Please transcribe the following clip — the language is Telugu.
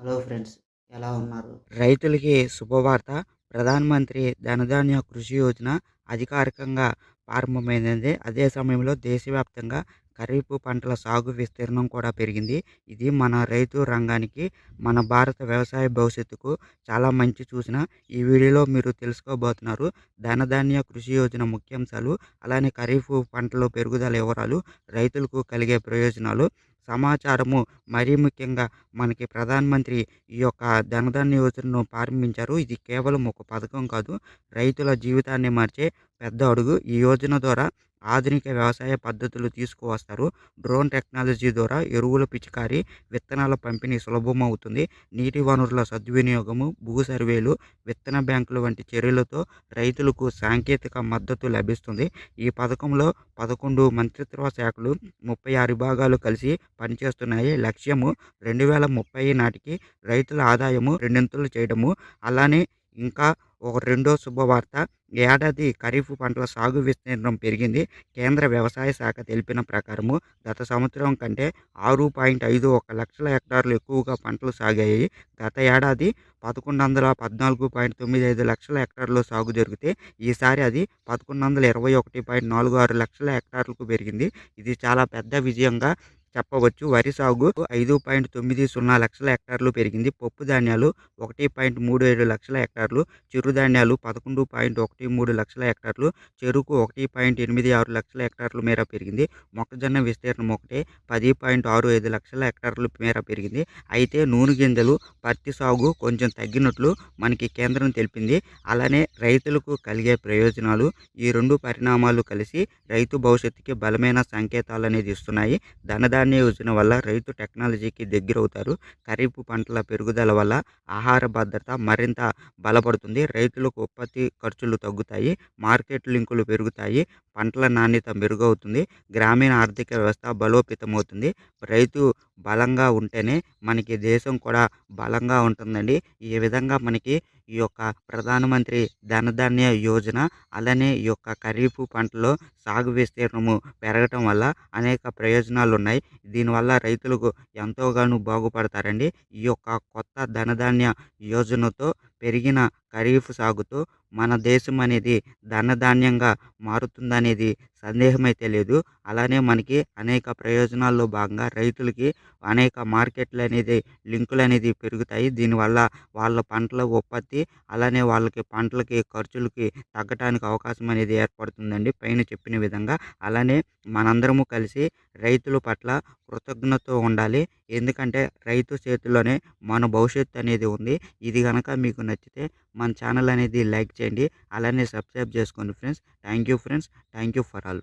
హలో ఫ్రెండ్స్ ఎలా ఉన్నారు? రైతులకి శుభవార్త. ప్రధానమంత్రి ధనధాన్య కృషి యోజన అధికారికంగా ప్రారంభమైంది అదే సమయంలో దేశవ్యాప్తంగా ఖరీఫ్ పంటల సాగు విస్తీర్ణం కూడా పెరిగింది. ఇది మన రైతు రంగానికి మన భారత వ్యవసాయ భవిష్యత్తుకు చాలా మంచి చూసిన ఈ వీడియోలో మీరు తెలుసుకోబోతున్నారు ధనధాన్య కృషి యోజన ముఖ్యాంశాలు అలానే ఖరీఫ్ పంటల పెరుగుదల వివరాలు రైతులకు కలిగే ప్రయోజనాలు సమాచారము మరీ ముఖ్యంగా మనకి ప్రధానమంత్రి ఈ యొక్క ధనధన్ యోజనను ప్రారంభించారు. ఇది కేవలం ఒక పథకం కాదు. రైతుల జీవితాన్ని మార్చే పెద్ద అడుగు ఈ యోజన ద్వారా ఆధునిక వ్యవసాయ పద్ధతులు తీసుకువస్తారు. డ్రోన్ టెక్నాలజీ ద్వారా ఎరువుల పిచికారి విత్తనాల పంపిణీ సులభం అవుతుంది నీటి వనరుల సద్వినియోగము భూ సర్వేలు విత్తన బ్యాంకులు వంటి చర్యలతో రైతులకు సాంకేతిక మద్దతు లభిస్తుంది. ఈ పథకంలో పదకొండు మంత్రిత్వ శాఖలు ముప్పై ఆరు విభాగాలు కలిసి పనిచేస్తున్నాయి. లక్ష్యము రెండు వేల ముప్పై నాటికి రైతుల ఆదాయము రెండింతలు చేయడము. అలానే ఇంకా ఒక రెండో శుభవార్త. ఏడాది ఖరీఫ్ పంటల సాగు విస్తీర్ణం పెరిగింది. కేంద్ర వ్యవసాయ శాఖ తెలిపిన ప్రకారము గత సంవత్సరం కంటే ఆరు పాయింట్ ఐదు ఒక లక్షల హెక్టార్లు ఎక్కువగా పంటలు సాగాయి. గత ఏడాది పదకొండు వందల పద్నాలుగు పాయింట్ తొమ్మిది ఐదు లక్షల హెక్టార్లు సాగు జరిగితే ఈసారి అది పదకొండు వందల ఇరవై ఒకటి పాయింట్ నాలుగు ఆరు లక్షల హెక్టార్లకు పెరిగింది. ఇది చాలా పెద్ద విజయంగా చెప్పవచ్చు. వరి సాగు ఐదు పాయింట్ తొమ్మిది సున్నా లక్షల హెక్టార్లు పెరిగింది. పప్పు ధాన్యాలు ఒకటి పాయింట్ మూడు ఏడు లక్షల హెక్టార్లు చిరుధాన్యాలు పదకొండు పాయింట్ ఒకటి మూడు లక్షల హెక్టార్లు చెరుకు ఒకటి పాయింట్ ఎనిమిది ఆరు లక్షల హెక్టార్ల మేర పెరిగింది. మొక్కజొన్న విస్తీర్ణం ఒకటి పది పాయింట్ ఆరు ఐదు లక్షల హెక్టార్ల మేర పెరిగింది. అయితే నూనె గింజలు పత్తి సాగు కొంచెం తగ్గినట్లు మనకి కేంద్రం తెలిపింది. అలానే రైతులకు కలిగే ప్రయోజనాలు ఈ రెండు పరిణామాలు కలిసి రైతు భవిష్యత్తుకి బలమైన సంకేతాలు అనేది ఇస్తున్నాయి. ధనధాన్య యోజన వల్ల రైతు టెక్నాలజీకి దగ్గరవుతారు. ఖరీఫ్ పంటల పెరుగుదల వల్ల ఆహార భద్రత మరింత బలపడుతుంది. రైతులకు ఉత్పత్తి ఖర్చులు తగ్గుతాయి. మార్కెట్ లింకులు పెరుగుతాయి. పంటల నాణ్యత మెరుగవుతుంది. గ్రామీణ ఆర్థిక వ్యవస్థ బలోపేతమవుతుంది. రైతు బలంగా ఉంటేనే మనకి దేశం కూడా బలంగా ఉంటుందండి. ఈ విధంగా మనకి ఈ యొక్క ప్రధానమంత్రి ధనధాన్య యోజన అలానే ఈ యొక్క ఖరీఫ్ పంటలో సాగు విస్తీర్ణము పెరగటం వల్ల అనేక ప్రయోజనాలు ఉన్నాయి దీనివల్ల రైతులకు ఎంతోగానో బాగుపడతారండి. ఈ యొక్క కొత్త ధనధాన్య యోజనతో పెరిగిన ఖరీఫ్ సాగుతో మన దేశం అనేది ధనధాన్యంగా మారుతుందనేది సందేహమైతే లేదు. అలానే మనకి అనేక ప్రయోజనాల్లో భాగంగా రైతులకి అనేక మార్కెట్లు అనేది లింకులు అనేది పెరుగుతాయి. దీనివల్ల వాళ్ళ పంటల ఉత్పత్తి అలానే వాళ్ళకి పంటలకి ఖర్చులకి తగ్గటానికి అవకాశం అనేది ఏర్పడుతుందండి పైన చెప్పిన విధంగా. అలానే మనందరము కలిసి రైతుల పట్ల కృతజ్ఞతతో ఉండాలి. ఎందుకంటే రైతు చేతిలోనే మన భవిష్యత్తు అనేది ఉంది. ఇది కనుక మీకు నచ్చితే మన ఛానల్ అనేది లైక్ చేయండి. అలానే సబ్స్క్రైబ్ చేసుకోండి friends. Thank you friends. Thank you for all.